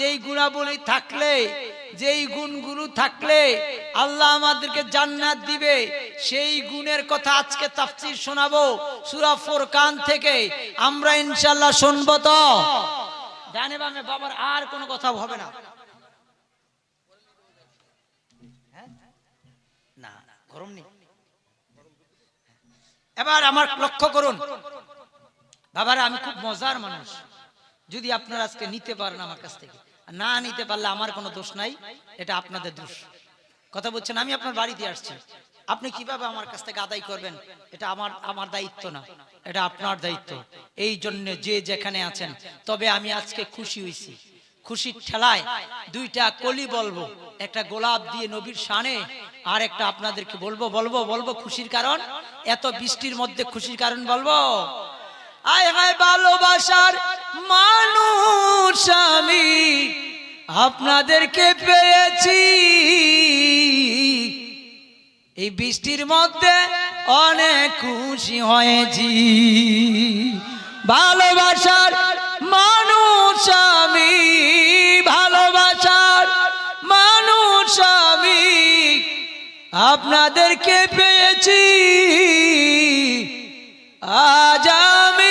যেই গুণাবলী থাকলে, যেই গুণগুলো থাকলে আল্লাহ আমাদেরকে জান্নাত দিবে। সেই গুণের কথা আজকে তাফসীর শোনাবো সূরা ফুরকান থেকে। আমরা ইনশাআল্লাহ শুনব তো। ডানে বামে বাবার আর কোনো কথা হবে না। হ্যাঁ? না, গরম নেই। এবার আমার লক্ষ্য করুন। বাবারা, আমি খুব মজার মানুষ। যদি আপনারা আজকে নিতে পারেন আমার কাছ থেকে। না নিতে পারলে আমার কোনো দোষ নাই, এটা আপনাদের দোষ। কথা বলছেন, আমি আপনার বাড়িতে আসছি। আপনি কীভাবে আমার কাছ থেকে আদায় করবেন? এটা আমার আমার দায়িত্ব না, এটা আপনার দায়িত্ব। এই জন্য যে যেখানে আছেন, তবে আমি আজকে খুশি হয়েছি। খুশির ঠেলায় দুইটা কলি বলব, একটা গোলাপ দিয়ে নবীর সানে আর একটা আপনাদেরকে বলব বলব বলব খুশির কারণ। এত বৃষ্টির মধ্যে খুশির কারণ বলব? আয় হায় ভালোবাসার মানুষ আমি, আপনাদেরকে পেয়েছি। এই বৃষ্টির মধ্যে অনেক খুশি হয়েছি। ভালোবাসার মানুষ আমি, ভালোবাসার মানুষ আমি, আপনাদেরকে পেয়েছি। আজ আমি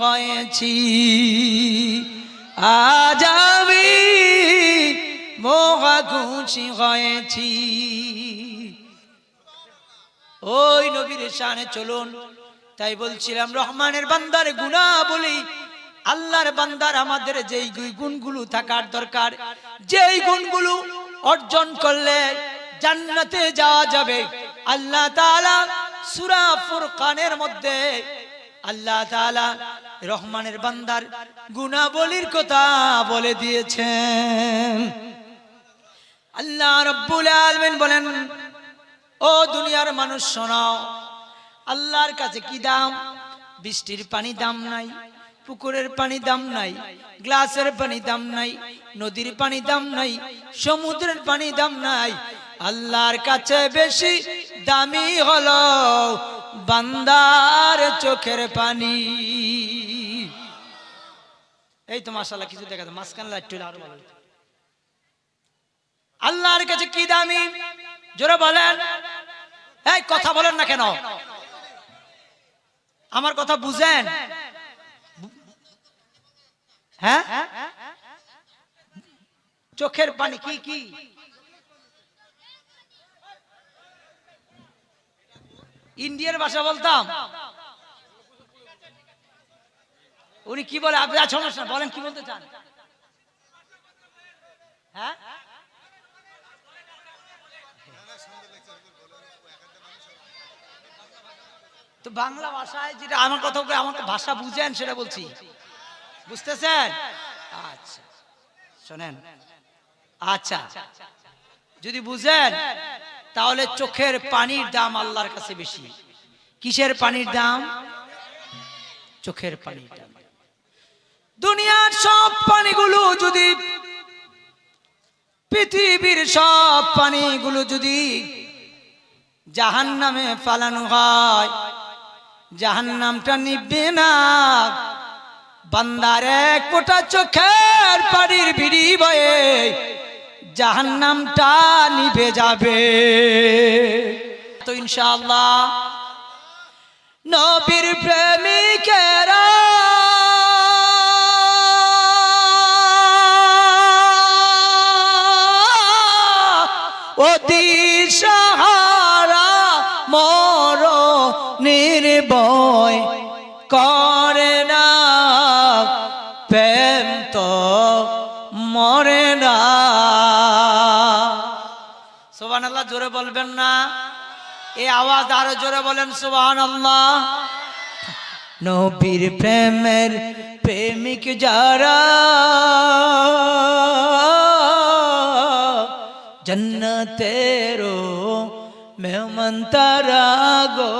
হয়েছি। আজ আমি মহা খুশি হয়েছি। ওই নবীর শানে চলুন। তাই বলছিলাম, রহমানের বান্দার গুণা বলি, আল্লাহর বান্দার আমাদের যেই গুণগুলো থাকার দরকার, যেই গুণগুলো অর্জন করলে জান্নাতে যাওয়া যাবে। আল্লাহ সূরা ফুরকানের মধ্যে আল্লাহ তাআলা রহমানের বান্দার গুণাবলীর কথা বলে দিয়েছেন। আল্লাহ রব্বুল আলামিন বলেন, ও দুনিয়ার মানুষ শোনাও আল্লাহর কাছে কি দাম? বৃষ্টির পানি দাম নাই, পুকুরের পানি দাম নাই, গ্লাসের পানি দাম নাই, নদীর পানি দাম নাই, সমুদ্রের পানি দাম নাই। আল্লাহর কাছে বেশি দামি হলো বান্দার চোখের পানি। এই তো মাসাল্লাহ কিছু দেখা যায়। মাঝখানে লাইট আরও ভালো আল্লাহর কাছে কি দামি? জোরে বলেন। এই কথা বলেন না কেন? আমার কথা বুঝেন? হ্যাঁ? চোখের পানি কি কি? ইন্ডিয়ার ভাষা বলতাম। উনি কি বলে? আপনি সমস্যা না, বলেন কি বলতে চান? হ্যাঁ? তো বাংলা ভাষায় যেটা আমার কথা বলে আমাকে ভাষা বুঝেন সেটা বলছি। বুঝতেছেন? আচ্ছা শোনেন। আচ্ছা যদি বুঝেন, তাহলে চোখের পানির দাম আল্লাহর কাছে বেশি। কিসের পানির দাম? চোখের পানির দাম। দুনিয়ার সব পানিগুলো যদি, পৃথিবীর সব পানিগুলো যদি জাহান নামে ফালানো হয় জাহান নামটা নিবে না। বান্দার এক ফোঁটা চোখের পানির ভিড়ি বয়ে জাহান নামটা নিভে যাবে। তো ইনশাল্লাহ নবীর প্রেমিকেরা অতি জোরে বলবেন না? এই আওয়াজ আরও জোরে বলেন সোবান আল্লাহ নবীর প্রেমের প্রেমিক যারা জন্নতেরও মেহমান তারা গো,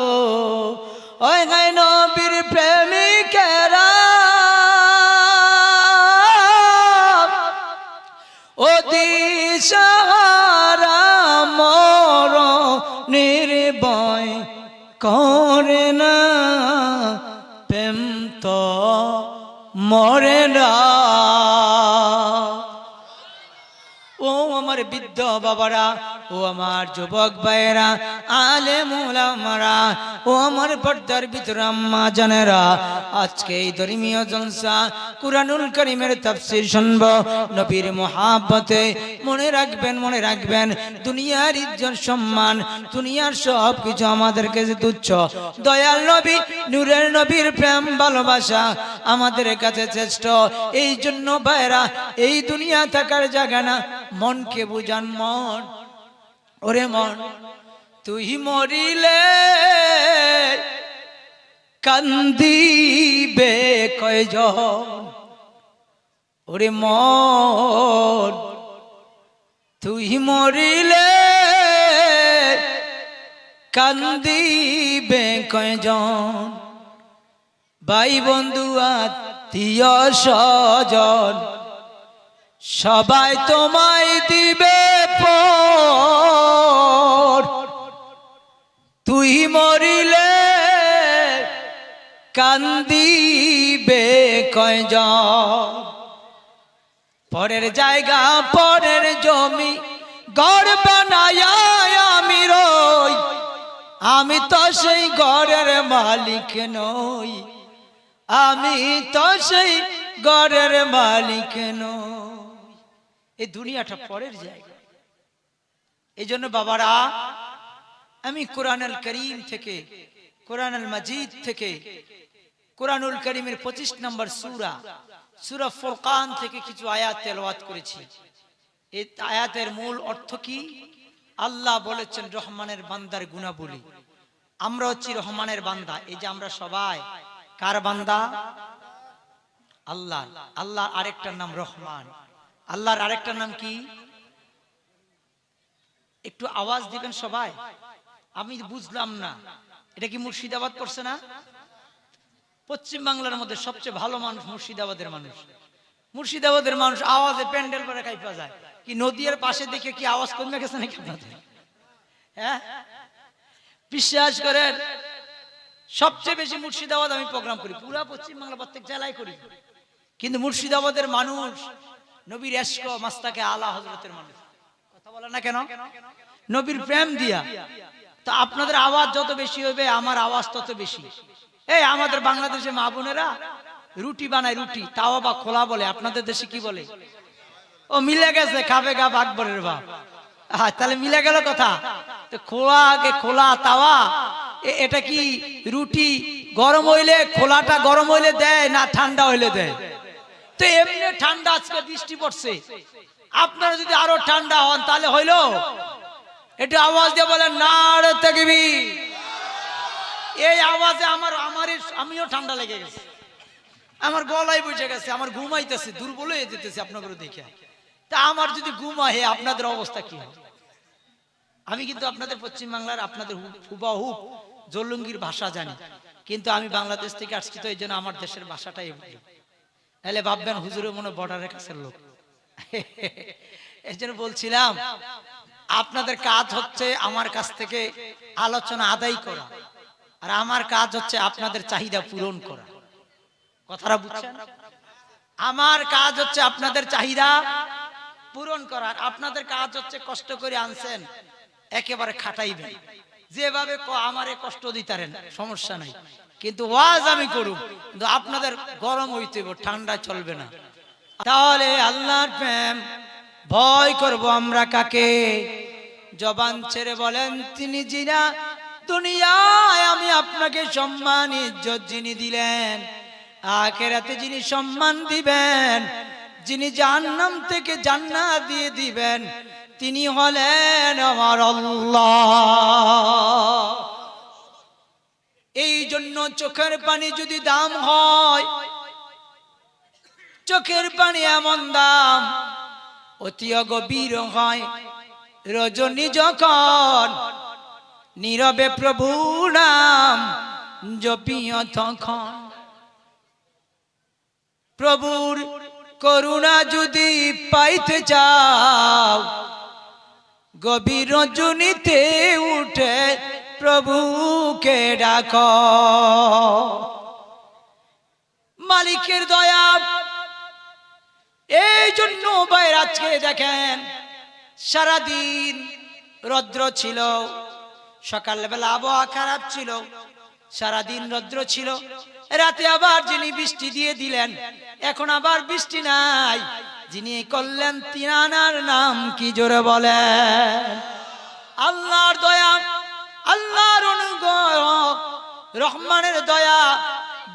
ওই গাই নবীর প্রেমিকেরা। ও দিশাহারা মরে না বৃদ্ধ বাবারা, ও আমার যুবক ভাইয়েরা আলে মোলামারা ও আমার পর্দার ভিতর আম্মা জানেরা, আজকে এই ধর্মীয় জলসা কুরানুল করিমের তাফসীর শুনব। নবীর মহাব্বতে মনে রাখবেন মনে রাখবেন, দুনিয়ার ইজ্জত, সম্মান, দুনিয়ার সব কিছু আমাদের কাছে তুচ্ছ। দয়াল নবী, নূরের নবীর প্রেম, ভালোবাসা আমাদের কাছে শ্রেষ্ঠ। এই জন্য ভাইরা এই দুনিয়া থাকার জায়গা না, মনকে বুঝান মন ওরে মন, তুই মরিলে কান্দিবে কয়জন? ওরে মন, তুই মরিলে কান্দিবে কয়জন? ভাই বন্ধু, আত্মীয় স্বজন সবাই তোমায় দিবে তুই মরিলে কান্দিবে কয়জন? পরের জায়গা, পরের জমি, গড় বানায় আমি রই। আমি তো সেই ঘরের মালিক নই। আমি তো সেই ঘরের মালিক নই। এই দুনিয়াটা পরের জায়গা। এই জন্য বাবারা আমি কোরআনুল করিম থেকে কোরআনুল মাজিদ থেকে কোরআনুল করিমের পঁচিশ নম্বর সুরা সুরা ফোরকান থেকে কিছু আয়াত তেলাওয়াত করেছি। এই আয়াতের মূল অর্থ কি? আল্লাহ বলেছেন রহমানের বান্দার গুণাবলী। আমরা হচ্ছি রহমানের বান্দা। এই যে আমরা সবাই কার বান্দা? আল্লাহ আল্লাহ আরেকটার নাম রহমান। আল্লাহর আরেকটার নাম কি? একটু আওয়াজ দিবেন সবাই। আমি বুঝলাম না। এটা কি মুর্শিদাবাদ পড়ছে না? পশ্চিম বাংলার মধ্যে সবচেয়ে ভালো মানুষ মুর্শিদাবাদের মানুষ। মুর্শিদাবাদের মানুষ আওয়াজে প্যান্ডেল করে কাইপা যায়। কি নদীর পাশে দেখে কি আওয়াজ কমে গেছে নাকি হ্যাঁ? বিশ্বাস করেন, সবচেয়ে বেশি মুর্শিদাবাদ আমি প্রোগ্রাম করি। পুরা পশ্চিম বাংলা প্রত্যেক জেলায় করি। কিন্তু মুর্শিদাবাদের মানুষ নবীর এস্ক মাস্তাকে আলা হজরতের মানুষ। কথা বলে না কেন? নবীর প্রেম দিয়া। তো আপনাদের আওয়াজ যত বেশি হবে আমার আওয়াজ তত বেশি। এই আমাদের বাংলাদেশে মা বোনেরা রুটি বানায় রুটি তাও বা খোলা বলে। আপনাদের দেশে কি বলে? ও মিলে গেছে খাবে গা আকবরের বাপ। হ্যাঁ তাহলে মিলে গেল কথা। তো খোলা আগে খোলা তাওয়া। এ- এটা কি রুটি গরম হইলে খোলাটা গরম হইলে দেয় না ঠান্ডা হইলে দেয়? তো এমনি ঠান্ডা আজকে বৃষ্টি পড়ছে। আপনারা যদি আরও ঠান্ডা হন, তাহলে হইল। এটা আওয়াজ দিয়ে বলেন না এই আওয়াজে আমার আমার আমিও ঠান্ডা লেগে গেছে। আমার গলায় বসে গেছে, আমার ঘুমাইতেছে, দুর্বল হয়ে যেতেছে আপনাদের দেখে। তা আমার যদি ঘুম আহে আপনাদের অবস্থা কি আমি কিন্তু আপনাদের পশ্চিম বাংলার আপনাদের হুবাহু জলুঙ্গির ভাষা জানি। কিন্তু আমি বাংলাদেশ থেকে আসছি, তো এই জন্য আমার দেশের ভাষাটাই বুঝি তাহলে ভাববেন হুজুরের মনে বর্ডারের কাছের লোক। এই জন্য বলছিলাম, আপনাদের কাজ হচ্ছে আমার কাছ থেকে আলোচনা আদায় করা, আর আমার কাজ হচ্ছে আপনাদের চাহিদা পূরণ করা। কথাটা বুঝছেন? আমার কাজ হচ্ছে আপনাদের চাহিদা পূরণ করার আপনাদের কাজ হচ্ছে কষ্ট করে আনছেন, একেবারে খাটাইবেন। যেভাবে আমারে কষ্ট দিতারেন, সমস্যা নাই। কিন্তু ওয়াজ আমি করুক কিন্তু আপনাদের গরম হইতে ঠান্ডা চলবে না। তাহলে আল্লাহর প্রেম, ভয় করব আমরা কাকে? জবান ছেড়ে বলেন, তিনি জিনা, দুনিয়ায় আমি আপনাকে সম্মান, ইজ্জত যিনি দিলেন, আখেরাতে যিনি সম্মান দিবেন, যিনি জাহান্নাম থেকে জান্নাত দিয়ে দিবেন, তিনি হলেন আমার আল্লাহ। জন্য চোখের পানি যদি দাম হয়, চোখের পানি এমন দাম, অতি গভীর হয়। রজনী যখন নীরবে প্রভু নাম জপিও তখন, প্রভুর করুণা যদি পাইতে চাও, গভীর রজনীতে উঠে প্রভুকে ডাক। মালিকের দয়া। এই জন্য বাইরে আজকে দেখেন, সারাদিন রৌদ্র ছিল, সকালবেলা আবহাওয়া খারাপ ছিল, সারাদিন রৌদ্র ছিল। রাতে আবার যিনি বৃষ্টি দিয়ে দিলেন, এখন আবার বৃষ্টি নাই। যিনি করলেন তিনানার নাম কি জোরে বলেন? আল্লাহর দয়া। আল্লাহর অনুগ্রহ, রহমানের দয়া,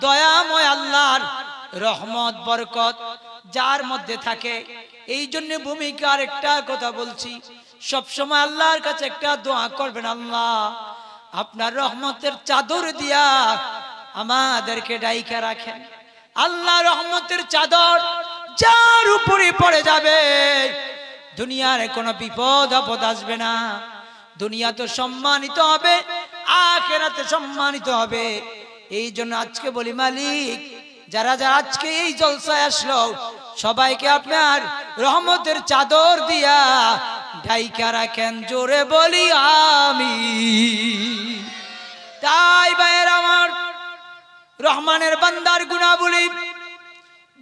দয়াময় আল্লাহর রহমত, বরকত যার মধ্যে থাকে। এই জন্য ভূমিকার একটা কথা বলছি সব সময় আল্লাহর কাছে একটা দোয়া করবেন, আল্লাহ আপনার রহমতের চাদর দিয়া আমাদেরকে ডাইকা রাখেন। আল্লাহ রহমতের চাদর যার উপরে পড়ে যাবে, দুনিয়ার কোনো বিপদ আপদ আসবে না। দুনিয়া তো সম্মানিত হবে, আখেরাতে সম্মানিত হবে। এই জন্য আজকে বলি, মালিক, যারা যারা আজকে এই জলসায় আসলো, সবাইকে আপনার রহমতের চাদর দিয়া ঢাইকা রাখেন, জোরে বলি আমি তাই ভাইয়ের আমার রহমানের বান্দার গুণাবলী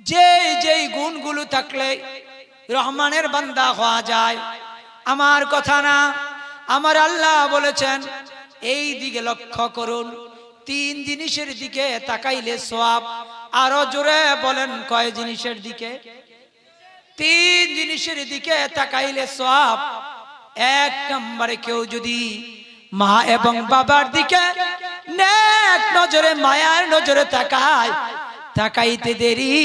যে যেই গুণগুলো থাকলে রহমানের বান্দা হওয়া যায়। আমার কথা না আমার আল্লাহ বলেছেন, এই দিকে লক্ষ্য করুন। তিন জিনিসের দিকে তাকাইলে সোয়াব আরও জোরে বলেন কয় জিনিসের দিকে? তিন জিনিসের দিকে তাকাইলে সব এক নম্বরে কেউ যদি মা এবং বাবার দিকে এক নজরে, মায়ার নজরে তাকায়, তাকাইতে দেরি।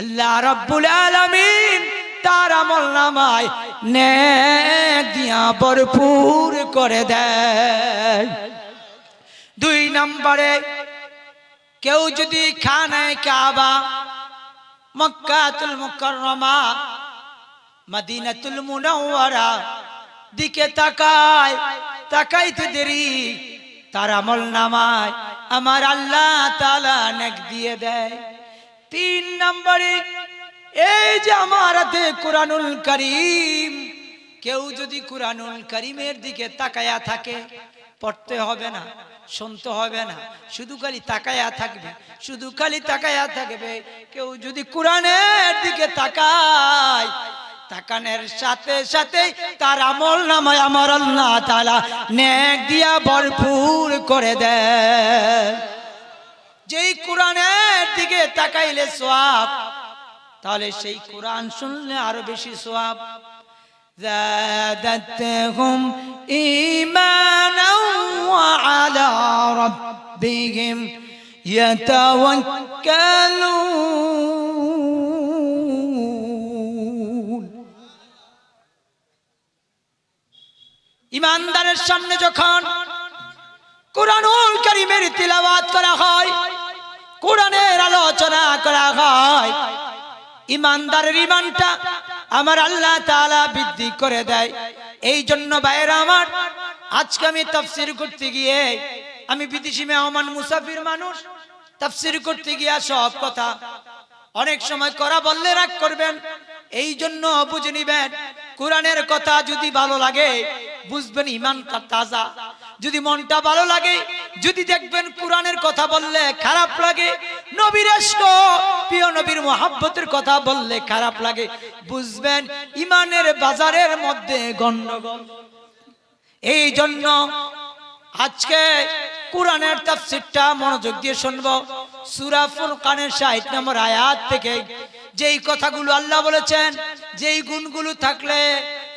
আল্লাহ রাব্বুল আলামিন তার আমল নামায় নেক দিয়া ভরপুর করে দেয়। দুই নম্বরে, কেউ যদি খানায় কাবা, মক্কাতুল মুকাররমা, মদিনাতুল মুনাওয়ারা দিকে তাকায়, তাকাইতে দেরি, তার আমল নামায় আমার আল্লাহ তাআলা নেক দিয়ে দেয়। তিন নম্বরে এই যে আমার হাতে কোরআনুল করিম, কেউ যদি কোরআনুল করিমের দিকে তাকায়া থাকে, পড়তে হবে না, শুনতে হবে না, শুধু খালি তাকায়া থাকবে, শুধু খালি তাকায়া থাকবে, কেউ যদি কোরআনের দিকে তাকায়, তাকানের সাথে সাথে তার আমল নামায় আমার আল্লাহ তাআলা নেক দিয়া ভরপুর করে দেয়। যেই কোরআনের দিকে তাকাইলে সোয়াব তাহলে সেই কোরআন শুনলে আরো বেশি সোয়াব زادتهم إيمانا وعلى ربهم يتوكلون ইমানদারের সামনে যখন কোরআনুল কারীমের তিলাওয়াত করা হয় কোরআনের আলোচনা করা হয় ইমানদারের ইমানটা আমার আল্লাহ তাআলা বৃদ্ধি করে দেয়। এই জন্য ভাইয়েরা আমার, আজকে আমি তাফসির করতে গিয়ে আমি বিদেশি মেহমান, মুসাফির মানুষ, তাফসির করতে গিয়া সব কথা অনেক সময় করা বললে রাগ করবেন। এই জন্য বুঝে নিবেন, কোরআনের কথা যদি ভালো লাগে, বুঝবেন ইমানটা তাজা। যদি মনটা ভালো লাগে, যদি দেখবেন কোরআনের কথা বললে খারাপ লাগে নবীর প্রিয় নবীর মহাব্বতের কথা বললে খারাপ লাগে। বুঝবেন, ইমানের বাজারের মধ্যে এই জন্য আজকে কোরআনের তাফসিরটা মনোযোগ দিয়ে শুনব। সূরা ফুরকানের 60 নম্বর আয়াত থেকে যেই কথাগুলো আল্লাহ বলেছেন, যেই গুণগুলো থাকলে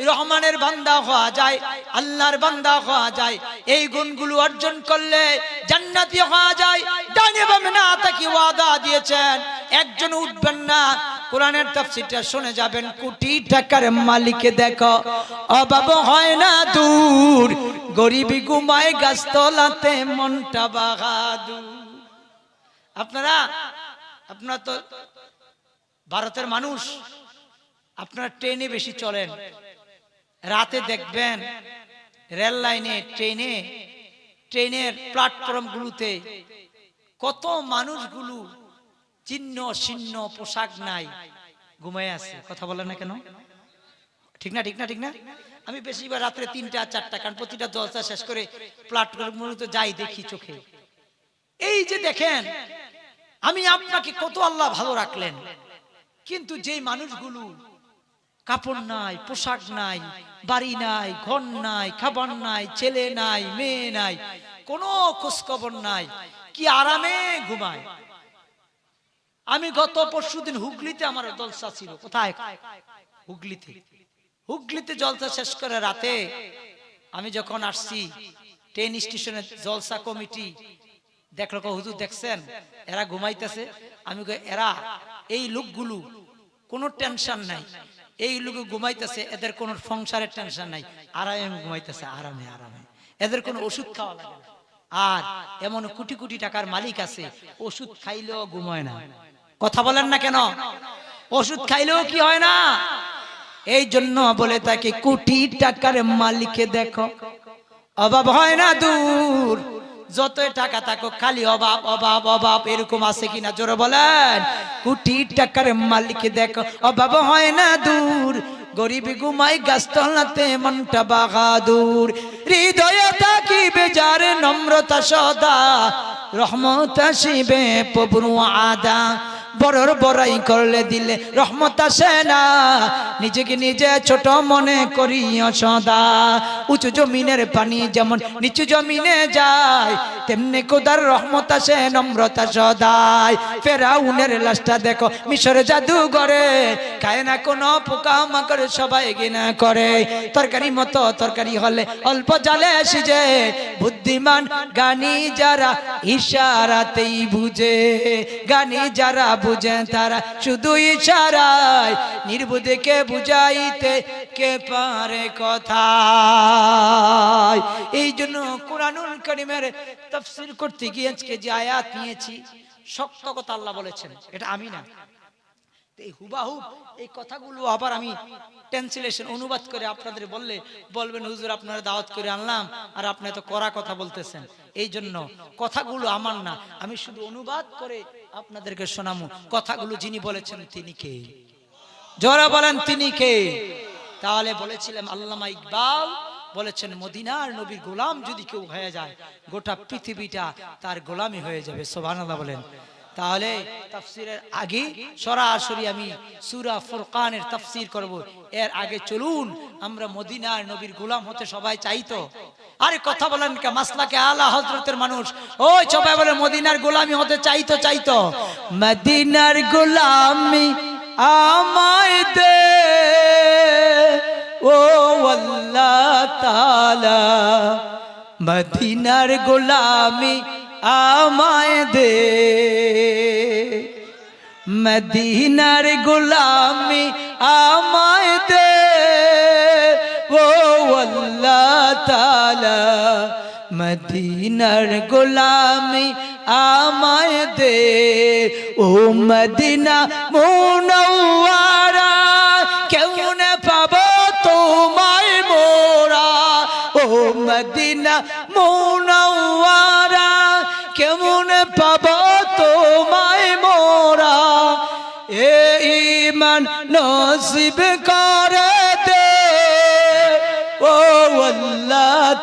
রহমানের বান্দা হওয়া যায়, আল্লাহর বান্দা হওয়া যায়। এই গুণগুলো অর্জন করলে জান্নাতি হওয়া যায়। ডানে বামে না তাকে ওয়াদা দিয়েছেন, একজন উঠবেন না। কোরআনের তাফসিরটা শুনে যাবেন, কোটি টাকার মালিকে দেখো, অভাব হয় না দূর। গরিবি ঘুমায় গাছতলাতে, মনটা বাহাদুর। আপনারা আপনারা তো ভারতের মানুষ, আপনারা ট্রেনে বেশি চলেন। রাতে দেখবেন রেল লাইনে, ট্রেনে, ট্রেনের প্ল্যাটফর্মগুলোতে কত মানুষগুলো চিহ্ন ছিন্ন পোশাক নাই, ঘুমায় আছে। কথা বলে না কেন? ঠিক না ঠিক না ঠিক না? আমি বেশিরভাগ রাত্রে তিনটা, চারটা, কারণ প্রতিটা দশটা শেষ করে প্ল্যাটফর্মগুলোতে যাই দেখি চোখে। এই যে দেখেন, আমি আপনাকে কত আল্লাহ ভালো রাখলেন, কিন্তু যেই মানুষগুলো কাপড় নাই, পোশাক নাই, বাড়ি নাই, ঘর নাই, খাবার নাই, ছেলে নাই, মেয়ে নাই, কোনো খোঁজ খবর নাই। কি আরামে ঘুমায়। আমি গত পরশুদিন হুগলিতে আমার জলসা ছিল। কোথায়? হুগলিতে। হুগলিতে জলসা শেষ করে রাতে আমি যখন আসছি ট্রেন স্টেশনে জলসা কমিটি দেখল হুজুর দেখছেন? এরা ঘুমাইতেছে? আমি এরা, এই লোকগুলো কোনো টেনশন নাই। এই লোক ঘুমাইতেছে, এদের কোনো সংসারের টেনশন নাই। আরামে ঘুমাইতেছে, আরামে আরামে। এদের কোনো ওষুধ খাওয়া লাগে। আর এমন কোটি কোটি টাকার মালিক আছে, ওষুধ খাইলেও ঘুমায় না। কথা বলেন না কেন? ওষুধ খাইলেও কি হয় না? এই জন্য বলে তাকে, কোটি টাকার মালিককে দেখো। অভাব হয় না দূর। যতই টাকা থাকো খালি অভাব অভাব অভাব এরকম আছে কিনা? জোরে বলেন। কোটি টাকার মালিক দেখো, অভাব হয় না দূর। গরিব ঘুমাই গাছতলাতে, মনটা বাহাদুর। হৃদয় থাকি বেজার নম্রতা সদা। রহমত আসিবে পবরু আদা বড়র বড়াই করলে দিলে রহমত আসে না। নিজেকে নিজে ছোট মনে করি সদা। উঁচু জমিনের পানি যেমন নিচু জমিনে যায়, তেমনি কোদার রহমত আসে, নম্রতা সদায় ফেরাউনের লাশটা দেখো, মিশরে জাদু করে খায় না কোনো পোকা মাকড় সবাই গিনা করে। তরকারি মতো তরকারি হলে অল্প জালে সিজে। বুদ্ধিমান গানি যারা ইশারাতেই বুঝে। গানি যারা বুঝে তারা শুধু ইশারায় নির্বুধকে বুঝাইতে কে পারে কথা এই জন্য কোরআনুল করিমের তফসির করতে গিয়ে আজকে যে আয়াত নিয়েছি, শক্ত কথা আল্লাহ বলেছেন, এটা আমি না। এই হুবাহুব এই কথাগুলো আবার আমি ট্রান্সলেশন অনুবাদ করে আপনাদের বললে, বলবেন, হুজুর, আপনারা দাওয়াত করে আনলাম আর আপনি তো করা কথা বলতেছেন। এই জন্য কথাগুলো আমার না। আমি শুধু অনুবাদ করে আপনাদেরকে শোনামু। কথাগুলো যিনি বলেছেন তিনি কে? জোরা বলেন তিনি কে? তাহলে বলেছিলাম আল্লামা ইকবাল, বলেছেন মদিনার নবীর গোলাম যদি কেউ হয়ে যায়, গোটা পৃথিবীটা তার গোলামি হয়ে যাবে সোভানাল্লাহ বলেন। তাহলে তাফসিরের আগে সরাসরি আমি সূরা ফুরকানের তাফসির করব। এর আগে চলুন, আমরা মদিনার নবীর গোলাম হতে সবাই চাইতো। আরে কথা বলেন কে, মাসলাকে আলা হজরতের মানুষ। ওই সবাই বলে, মদিনার গোলামি হতে চাইতো চাইতো। মদিনার গোলামি আমায় দে। ও আল্লাহ তাআলা, মদিনার গোলামি আমায় দে। মদিনার গোলামি আমায় দে। ও আল্লাহ তাআলা মদিনার গোলামি আমায় দে। ও মদিনা মুনওয়ারা কেমন পাবো তোমায় মোরা। ও মদিনা মুনওয়ারা কেমন পাবো তোমায় মোরা। এ ইমান নসিব করে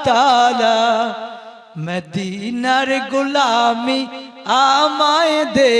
তালা মদিনার গোলামি আমায় দে।